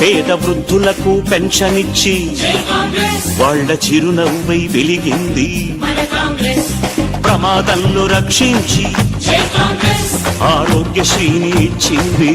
పేద వృద్ధులకు పెన్షన్ ఇచ్చి వాళ్ళ చిరునవ్వై వెలిగింది. ప్రమాదంలో రక్షించి ఆరోగ్యశ్రీని ఇచ్చింది.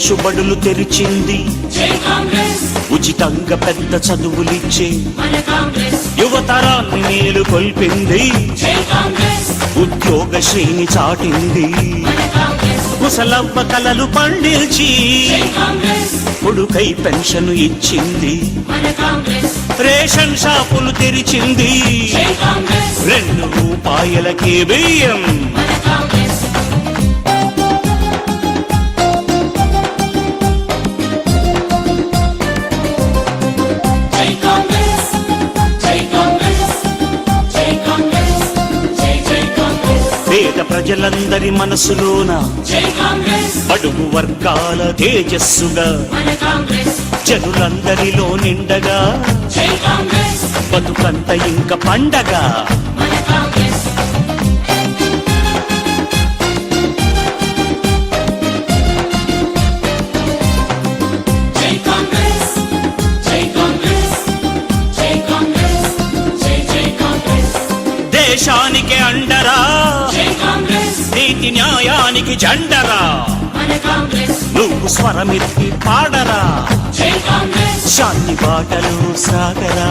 ఇంగ్లీషు బడులు తెరిచింది. ఉచితంగా పెద్ద చదువులిచ్చే యువతరాన్ని మేలు కొల్పింది. ఉద్యోగ శ్రేణి చాటింది. ముసలవ్వ కలలు పండించి కొడుకై పెన్షన్ ఇచ్చింది. రేషన్ షాపులు తెరిచింది. రెండు రూపాయలకే బియ్యం. ప్రజలందరి మనసులోన అడుగు వర్గాల తేజస్సుగా మన జనులందరిలో నిండగా బతుకంత ఇంక పండగ. దేశానికి అండరా న్యాయానికి జెండరా? నువ్వు స్వరమెత్తి పాడరా? శాంతి బాటలు సాగరా?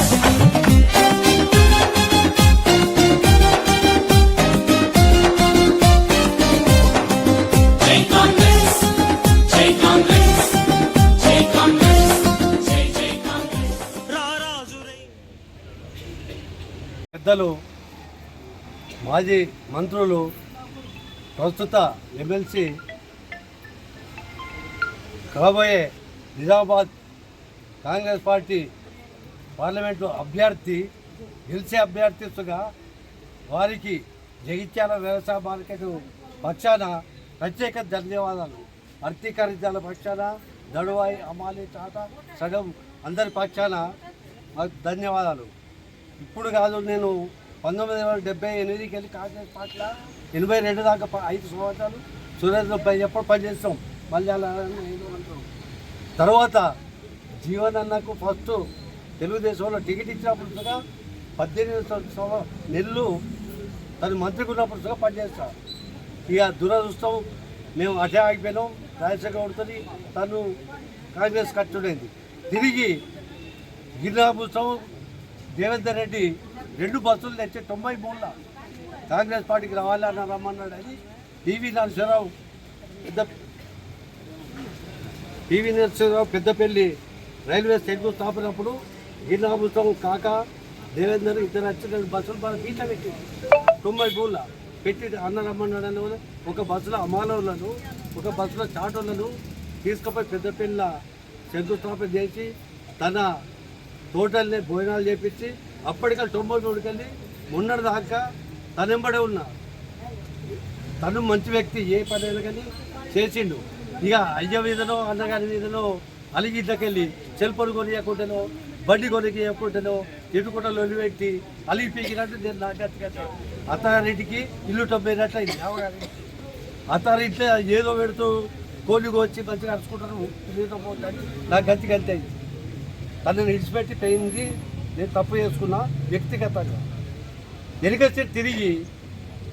పెద్దలు మాజీ మంత్రులు ప్రస్తుత ఎమ్మెల్సీ కాబోయే నిజామాబాద్ కాంగ్రెస్ పార్టీ పార్లమెంటు అభ్యర్థి గెలిచే అభ్యర్థిస్తుగా వారికి జగిత్యాల వ్యవసాయ మార్కెట్ పక్షాన ప్రత్యేక ధన్యవాదాలు. అర్థీకరించాల పక్షాన దడువాయి అమాలి తాత సగం అందరి పక్షాన ధన్యవాదాలు. ఇప్పుడు కాదు నేను పంతొమ్మిది వందల డెబ్బై ఎనిమిదికి వెళ్ళి కాంగ్రెస్ పార్టీలో ఎనభై రెండు దాకా ప- ఐదు సంవత్సరాలు సురేంద్ర పై ఎప్పుడు పనిచేస్తాం? మళ్ళీ అలా తర్వాత జీవన్ అన్నకు ఫస్ట్ తెలుగుదేశంలో టికెట్ ఇచ్చినప్పుడు పద్దెనిమిది నెల్లు తను మంత్రికి ఉన్నప్పుడు పనిచేస్తా. ఇక దురదృష్టం మేము అటే ఆగిపోయినాం రాజశేఖర్ గౌడ్తోని తను కాంగ్రెస్ కట్టుడైంది. తిరిగి గిరినాభూత్సవం దేవేందర్ రెడ్డి రెండు బస్సులు తెచ్చి తొంభై మూడులో కాంగ్రెస్ పార్టీకి రావాలి అన్న రమ్మన్నాడు. అని పివి నరసింహరావు పెద్ద పివి నరసింహరావు పెద్దపల్లి రైల్వే శంకుస్థాపనప్పుడు స్థాపనప్పుడు కాక దేవేందర్ ఇద్దరు వచ్చి రెండు బస్సులు మన బీట్లో పెట్టి తొంభై మూడులో పెట్టి అన్న రమ్మన్నాడు ఒక బస్సులో అమానవులను ఒక బస్సులో చాటోళ్ళను తీసుకుపోయి పెద్దపల్లిలో శంకుస్థాపన చేసి తన టోటల్ని భోజనాలు చేపించి అప్పటికల్ తొంభై మూడుకెళ్ళి మొన్నటి దాకా తనెంబడే ఉన్నా. తను మంచి వ్యక్తి ఏ పనైనా కానీ చేసిండు. ఇక అయ్య మీదనో అన్నగారి మీదనో అలిగిట్లకెళ్ళి సెల్ ఫోన్ కొనియకుంటేనో బండి కొనియకుంటేనో ఎటుకుండా లొల్లి పెట్టి అలిగి పీకినట్టు నేను నాకు అత్తారింటికి ఇల్లు టొబ్బైనట్లయింది అవగారి అత్తారింట్లో ఏదో పెడుతూ కోళ్ళు వచ్చి మంచిగా అరుచుకుంటారు. నీతో పోతుంది నాకు గంతి తనని విడిచిపెట్టి పోయింది. నేను తప్పు చేసుకున్నా వ్యక్తిగతంగా. వెనుకొచ్చి తిరిగి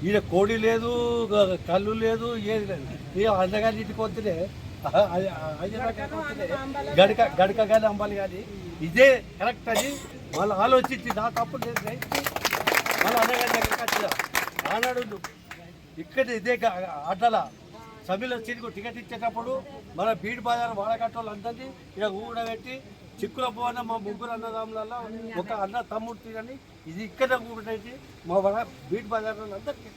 ఈడ కోడి లేదు కళ్ళు లేదు ఏది లేదు. ఇక అందగారి ఇంటికి వద్దులే. గడక గడక కానీ అంబాలి కానీ ఇదే కరెక్ట్ అని వాళ్ళు ఆలోచించి నా తప్పు గ్రహించి మళ్ళీ అన్నగారి దగ్గరికి వచ్చిన. ఆనాడు ఇక్కడ ఇదే ఆటల సభ్యుల సీటుకు టికెట్ ఇచ్చేటప్పుడు మన బీడ్ బజార్ వాడకట్టోళ్ళు అందరినీ ఇక ఊడబెట్టి చిక్కుల పోయిన మా ముగ్గురు అన్నదాములలో ఒక అన్న తమ్ముడు తినని ఇది ఇక్కడ కూడబెట్టి మా వడ బీట్ బజార్ అందరికీ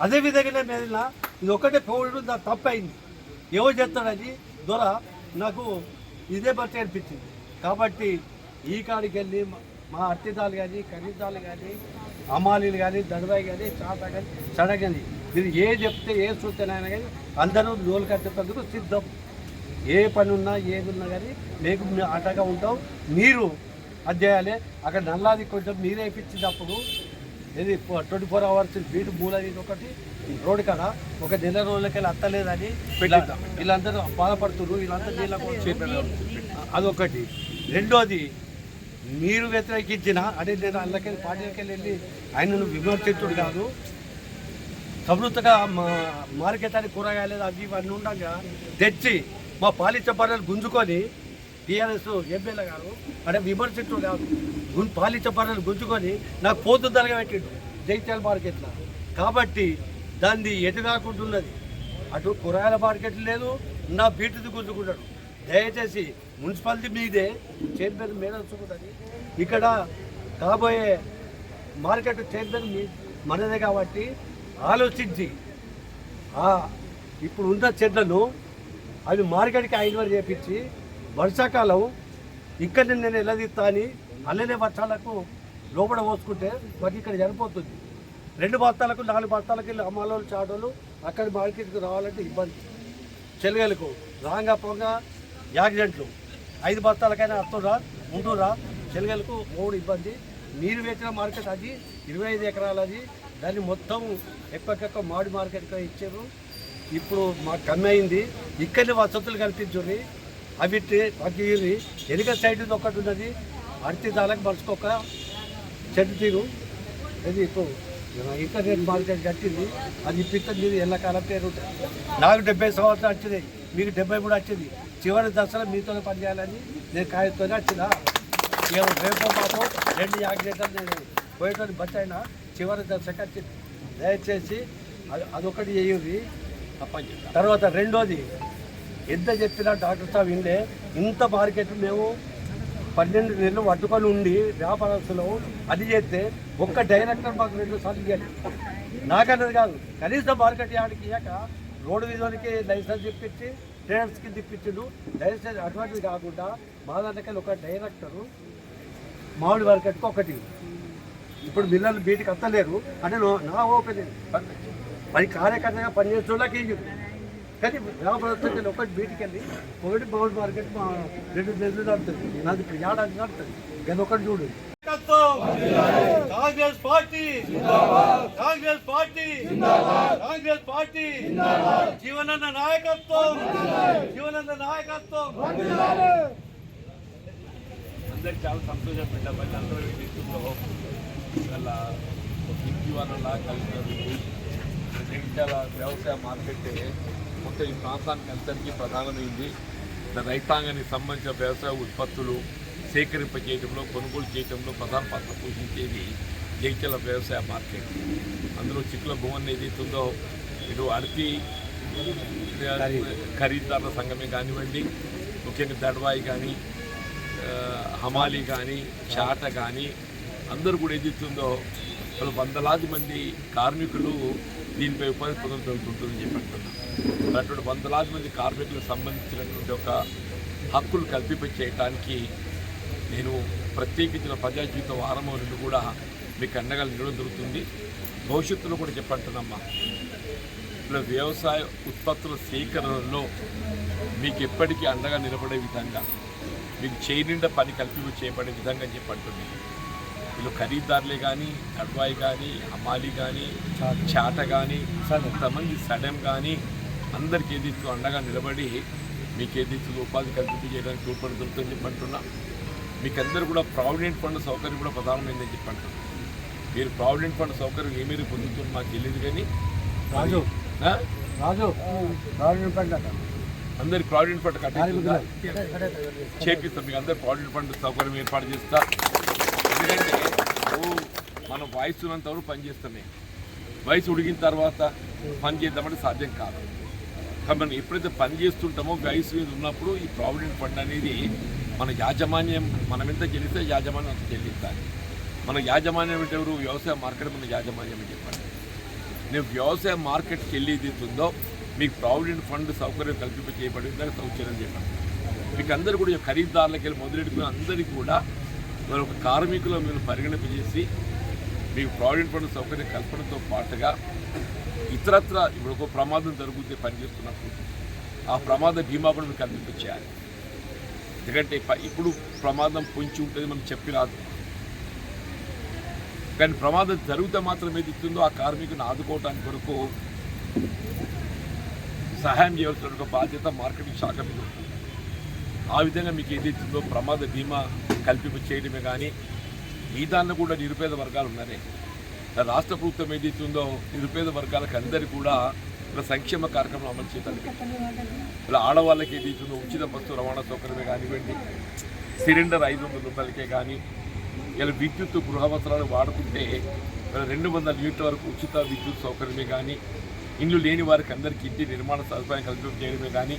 అదే విధంగానే మెదిలిన ఇది ఒకటే పోవడం దాని తప్పు అయింది ఎవరు చేస్తాడని దొర నాకు ఇదే బట్టి అనిపించింది. కాబట్టి ఈ కాడికి వెళ్ళి మా- మా అత్తిదాలు కానీ ఖరీదాలు కానీ అమాలీలు కానీ దడబాయి కానీ చాట కానీ చడగని మీరు ఏ చెప్తే ఏ సూచన కానీ అందరూ లోలు కట్టేందుకు సిద్ధం. ఏ పని ఉన్నా ఏది ఉన్నా కానీ మీకు అటగా ఉంటాం. మీరు అది చేయాలి అక్కడ నల్లాది కొంచెం నీరు వేయించినప్పుడు ఇది ట్వంటీ ఫోర్ అవర్స్ బీటు మూలది ఒకటి ఈ రోడ్డు కాడ ఒక నెల రోజులకెళ్ళి అత్తలేదని వీళ్ళ- వీళ్ళందరూ బాధపడుతున్నారు. వీళ్ళంతా నీళ్ళ అదొకటి. రెండోది మీరు వ్యతిరేకించిన అంటే నేను అల్లకెళ్ళి పార్టీలకి వెళ్ళి ఆయనను విమర్శించుడు కాదు. సమృద్ధగా మా మార్కెట్ అని కూరగాయలు అవి ఇవన్నీ ఉండగా తెచ్చి మా పాలిచ్చ గుంజుకొని టీఆర్ఎస్ ఎమ్మెల్యే గారు అంటే విమర్శించు కాదు గుం గుంజుకొని నాకు పోతు దలగా పెట్టిండు. జైత్యాల మార్కెట్లో. కాబట్టి దాన్ని ఎటు కాకుంటున్నది అటు కూరగాయల మార్కెట్ లేదు నా బీటుది గుంజుకుంటాడు. దయచేసి మున్సిపాలిటీ మీదే చైర్మన్ మీద చూసుకుంటుంది ఇక్కడ కాబోయే మార్కెట్ చైర్మన్ మీ మనదే కాబట్టి ఆలోచించి ఇప్పుడు ఉన్న చెట్లను అవి మార్కెట్కి ఐదు వరకు చేపించి వర్షాకాలం ఇక్కడ నేను ఎలా తీస్తా అని అల్లనే వర్షాలకు లోపల పోసుకుంటే మాకు ఇక్కడ చనిపోతుంది రెండు బస్తాలకు నాలుగు బస్తాలకి వెళ్ళి అమ్మాలోళ్ళు చాటోళ్ళు అక్కడ మార్కెట్కి రావాలంటే ఇబ్బంది. చెలగలకు రాంగా పొంగ యాక్సిడెంట్లు. ఐదు బస్తాలకైనా వస్తుందా ఉంటురా చెలగలకు మూడు ఇబ్బంది. నీరు పెట్టిన మార్కెట్ అది ఇరవై ఐదు ఎకరాలు అది. దాన్ని మొత్తం ఎక్కువకెక్కువ మాడి మార్కెట్గా ఇచ్చారు. ఇప్పుడు మాకు కమ్మి అయింది. ఇక్కడనే వసతులు కల్పించుర్రి. అవి అవి వెనుక సైడ్ ఒకటి ఉన్నది. అడితే దానికి మలుచుకోక చెట్టు తీరు. అది ఇప్పుడు ఇంటర్నెట్ మార్కెట్ కట్టింది. అది ఇప్పిస్తుంది మీరు ఎల్లకాలం పేరు ఉంటుంది. నాకు డెబ్బై సంవత్సరాలు వచ్చినాయి మీకు డెబ్బై మూడు వచ్చింది. చివరి దశలో మీతోనే పనిచేయాలని నేను కాయతోనే వచ్చిన. ఇక రేపో మాపో రెండు యాక్సిడెంట్లు నేను పోయేటోని బస్ అయినా చివరి దశకు వచ్చింది. దయచేసి అది అదొకటి చేయండి తర్వాత రెండోది. ఎంత చెప్పినా డాక్టర్ సాబ్ విండే ఇంత మార్కెట్ మేము పన్నెండు నెలలు అడ్డుకొని ఉండి వ్యాపారస్తులు అది చేస్తే ఒక్క డైరెక్టర్ మాకు రెండు సార్లు ఇవ్వాలి. నాకన్నది కాదు. కనీసం మార్కెట్ యాడికి ఇయ్యాక రోడ్డు విధానికి లైసెన్స్ ఇప్పించి ట్రేడర్స్కి తిప్పించుడు లైసెన్స్ అటువంటిది కాకుండా మా దాంట్లో ఒక డైరెక్టరు మామిడి మార్కెట్కి ఒకటి. ఇప్పుడు మిల్లర్లు బీటికి అత్తలేరు. అంటే నా- నా ఓపెన్ మరి కార్యకర్తగా పనిచేసే వాళ్ళకి కానీ వ్యాపారస్తులు ఒకటి బీటికి వెళ్ళి ఒకటి మామిడి మార్కెట్ మా రెండు నెలలు నడుతుంది. నాది ఇప్పుడు ఏడాది నడుతుంది. కానీ ఒకటి చూడు. Congress party Congress party Congress party జీవనన్న నాయకత్వం జీవనన్న నాయకత్వం. అందరికి చాలా సంతోషం పెట్టబట్టి అందరూ తీసుకుంటూ అలా ఇంటి వాళ్ళలా కలిసినారు. జగిత్యాల వ్యవసాయ మార్కెట్ మొత్తం ఈ ప్రాంతానికి అందరికీ ప్రధానమైంది. రైతాంగానికి సంబంధించిన వ్యవసాయ ఉత్పత్తులు సేకరింప చేయడంలో కొనుగోలు చేయడంలో ప్రధాన పాత్ర పోషించేది జగిత్యాల వ్యవసాయ మార్కెట్. అందులో చిక్కుల భూమన్ ఏదైతే ఉందో ఇటు అడిపి ఖరీదారుల సంఘమే కానివ్వండి ముఖ్యంగా దడవాయి కానీ హమాలి కానీ చాట కానీ అందరూ కూడా ఏదైతుందో వాళ్ళు వందలాది మంది కార్మికులు దీనిపై ఉపాధి పొందడం జరుగుతుంటుందని చెప్పి అంటున్నాను అటువంటి వందలాది మంది కార్మికులకు సంబంధించినటువంటి ఒక హక్కులు కల్పింప చేయడానికి నేను ప్రత్యేకించిన ప్రజా జీవిత వారము నుండి కూడా మీకు అండగా నిలవడం జరుగుతుంది. భవిష్యత్తులో కూడా చెప్పంటున్నమ్మా ఇలా వ్యవసాయ ఉత్పత్తుల సేకరణలో మీకు ఎప్పటికీ అండగా నిలబడే విధంగా మీకు చేయనిండా పని కల్పి చేయబడే విధంగా చెప్పంటుంది. వీళ్ళు ఖరీదారులే కానీ అడ్వాయి కానీ అమ్మాలి కానీ చాట. కానీ కొంతమంది సడెం కానీ అందరికి ఏదైతే అండగా నిలబడి మీకు ఏదైతే ఉపాధి కల్పించి చేయడానికి తోడ్పడి దొరుకుతుందని చెప్పంటున్నా. మీకు అందరూ కూడా ప్రావిడెంట్ ఫండ్ సౌకర్యం కూడా ప్రధానమైందని చెప్పంటున్నా మీరు ప్రావిడెంట్ ఫండ్ సౌకర్యం ఏ మీరు పొందుతున్నారు నాకు తెలియదు కానీ రాజు? రాజు. రాజు పండుగ అందరికి ప్రావిడెంట్ ఫండ్ కట్టించుకుందా చేపిస్తాం మీకు అందరు ప్రావిడెంట్ ఫండ్ సౌకర్యం ఏర్పాటు చేస్తా. ఎందుకంటే ఓ మనం వయసు ఉన్నంత వరకు పని చేస్తామే వయసు ఉడిగిన తర్వాత పని చేద్దామంటే సాధ్యం కాదు. మనం ఎప్పుడైతే పని చేస్తుంటామో వయసు మీద ఉన్నప్పుడు ఈ ప్రావిడెంట్ ఫండ్ అనేది మన యాజమాన్యం మనం ఎంత చెల్లిస్తే యాజమాన్యం అంత చెల్లిస్తాను మన యాజమాన్యం అంటే ఎవరు? వ్యవసాయ మార్కెట్ మన యాజమాన్యం అని చెప్పండి. నేను వ్యవసాయ మార్కెట్కి వెళ్ళి ఉందో మీకు ప్రావిడెంట్ ఫండ్ సౌకర్యం కల్పింప చేయబడి దానికి సౌకర్యం చెప్పండి. మీకు అందరూ కూడా ఈ ఖరీదారులకి వెళ్ళి మొదలెట్టుకుని అందరికీ కూడా మరి ఒక కార్మికులు మీరు పరిగణింప చేసి మీకు ప్రావిడెంట్ ఫండ్ సౌకర్యం కల్పనతో పాటుగా ఇతరత్ర ఇప్పుడు ఒక ప్రమాదం జరుగుతుంది పనిచేస్తున్నప్పుడు ఆ ప్రమాద బీమా కూడా మీకు అందింపచేయాలి ఎందుకంటే ఇప్పుడు ప్రమాదం పొంచి ఉంటుంది మనం చెప్పి రాదు కానీ ప్రమాదం జరిగితే మాత్రం ఏది ఇస్తుందో ఆ కార్మికుని ఆదుకోవటానికి కొరకు సహాయం చేయవలసిన బాధ్యత మార్కెటింగ్ శాఖ మీద ఉంటుంది ఆ విధంగా మీకు ఏది ఇస్తుందో ప్రమాద బీమా కల్పింప చేయడమే కానీ మీ దాంట్లో కూడా నిరుపేద వర్గాలు ఉన్నాయి రాష్ట్ర ప్రభుత్వం ఏదైతుందో నిరుపేద వర్గాలకు అందరికీ కూడా ఇలా సంక్షేమ కార్యక్రమం అమలు చేయడానికి. ఇలా ఆడవాళ్ళకి ఏదైతుందో ఉచిత బస్సు రవాణా సౌకర్యమే కానివ్వండి సిలిండర్ ఐదు వందల రూపాయలకే కానీ ఇలా విద్యుత్ గృహవసరాలు వాడుకుంటే రెండు వందల యూనిట్ల వరకు ఉచిత విద్యుత్ సౌకర్యమే కానీ ఇండ్లు లేని వారికి అందరికీ ఇంటి నిర్మాణ సదుపాయం కల్పన చేయడమే కానీ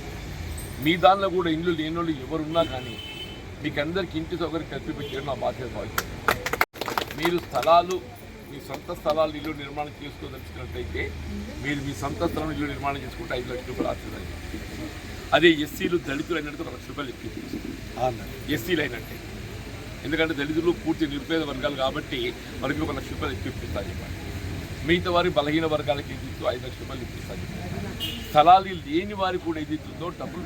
మీ దానిలో కూడా ఇండ్లు లేని వాళ్ళు ఎవరున్నా కానీ మీకు అందరికీ ఇంటి సౌకర్యం కల్పించడం నా బాధ్యత. భావిస్తుంది మీరు స్థలాలు మీ సొంత స్థలాలు ఇల్లు నిర్మాణం చేసుకోదలుచుకున్నట్టయితే మీరు మీ సొంత స్థలం ఇల్లు నిర్మాణం చేసుకుంటే ఐదు లక్షల రూపాయలు ఆశీర్వాదం అదే ఎస్సీలు దళితులు అయినట్టు లక్ష రూపాయలు ఎక్కువ ఎస్సీలు అయినట్టే. ఎందుకంటే దళితులు పూర్తి నిరుపేద వర్గాలు కాబట్టి వాళ్ళకి ఒక లక్ష రూపాయలు ఎక్కువ ఇప్పిస్తారు చెప్పండి మిగతా వారి బలహీన వర్గాలకి ఏదిస్తూ ఐదు లక్షల రూపాయలు ఇప్పిస్తాను స్థలాలు లేని వారికి కూడా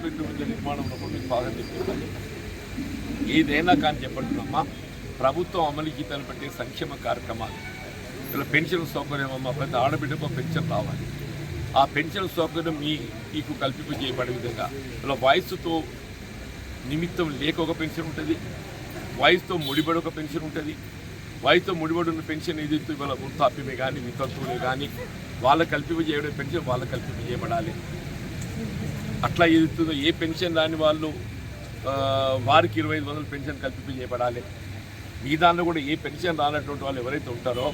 బెడ్రూమ్ ఇళ్ళ నిర్మాణంలో కూడా మీకు బాగా తెప్పిస్తాను ఏదైనా కానీ చెప్పంటున్నామా ప్రభుత్వం అమలుకి తలపెట్టే సంక్షేమ కార్యక్రమాలు. ఇలా పెన్షన్ సౌకర్యం అమ్మ ప్రతి ఆడబిడ్డకు పెన్షన్ రావాలి. ఆ పెన్షన్ సౌకర్యం మీ మీకు కల్పింప చేయబడే విధంగా. ఇలా వయస్సుతో నిమిత్తం లేక ఒక పెన్షన్ ఉంటుంది. వయసుతో ముడిబడి ఒక పెన్షన్ ఉంటుంది. వయసుతో ముడిబడి ఉన్న పెన్షన్ ఏదైతే ఇవాళ వృత్తాప్యమే కానీ వితంతువులే కానీ వాళ్ళ కల్పింప చేయడం పెన్షన్ వాళ్ళ కల్పింప చేయబడాలి. అట్లా ఏదైతుందో ఏ పెన్షన్ రాని వాళ్ళు వారికి ఇరవై ఐదు వందలు పెన్షన్ కల్పింప చేయబడాలి. మీ దాంట్లో కూడా ఏ పెన్షన్ రానటువంటి వాళ్ళు ఎవరైతే ఉంటారో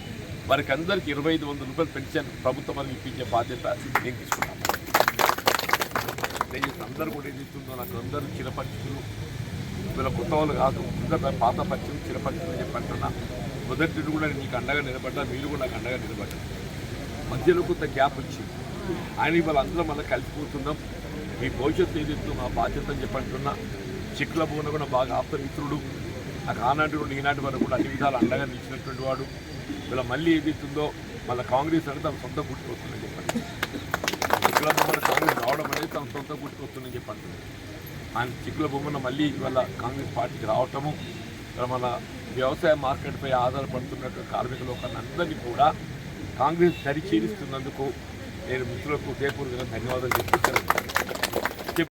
వారికి అందరికి ఇరవై ఐదు వందల రూపాయలు పెన్షన్ ప్రభుత్వం వారికి ఇప్పించే బాధ్యత నేను తీసుకున్నాను. దయచేసి అందరూ కూడా ఏది ఇస్తుందో నాకు అందరూ చిరపరిచితులు వీళ్ళ కొత్త వాళ్ళు కాదు ఇంకా పాత పరిచయం చిరపరిచితులు చెప్పి అంటున్నా. మొదటి కూడా నీకు అండగా నిలబడ్డా మీరు కూడా నాకు అండగా నిలబడ్డారు. మధ్యలో కొంత గ్యాప్ వచ్చింది. ఆయన ఇవాళ అందరం మళ్ళీ కలిసిపోతున్నాం. మీ భవిష్యత్తు ఏదైతుందో మా బాధ్యత అని చెప్పి అంటున్నా. చిక్కుల కూడా బాగా ఆప్త మిత్రుడు. నాకు ఆనాటి నుండి ఈనాటి వరకు కూడా అన్ని విధాలు అండగా నిలిచినటువంటి వాడు. ఇలా మళ్ళీ ఏదైతుందో మళ్ళీ కాంగ్రెస్ అనేది తమ సొంత గుర్తుకొస్తుందని చెప్పండి. చిక్కుల బొమ్మల కాంగ్రెస్ రావడం అనేది తమ సొంత గుర్తుకొస్తుందని చెప్పండి. ఆయన చిక్కుల బొమ్మను మళ్ళీ ఇవాళ కాంగ్రెస్ పార్టీకి రావటము మన వ్యవసాయ మార్కెట్పై ఆధారపడుతున్న కార్మిక లోకాలందరినీ కూడా కాంగ్రెస్ సరిచేరిస్తున్నందుకు నేను మిత్రులకు హృదయపూర్వకంగా ధన్యవాదాలు చెప్తున్నాను.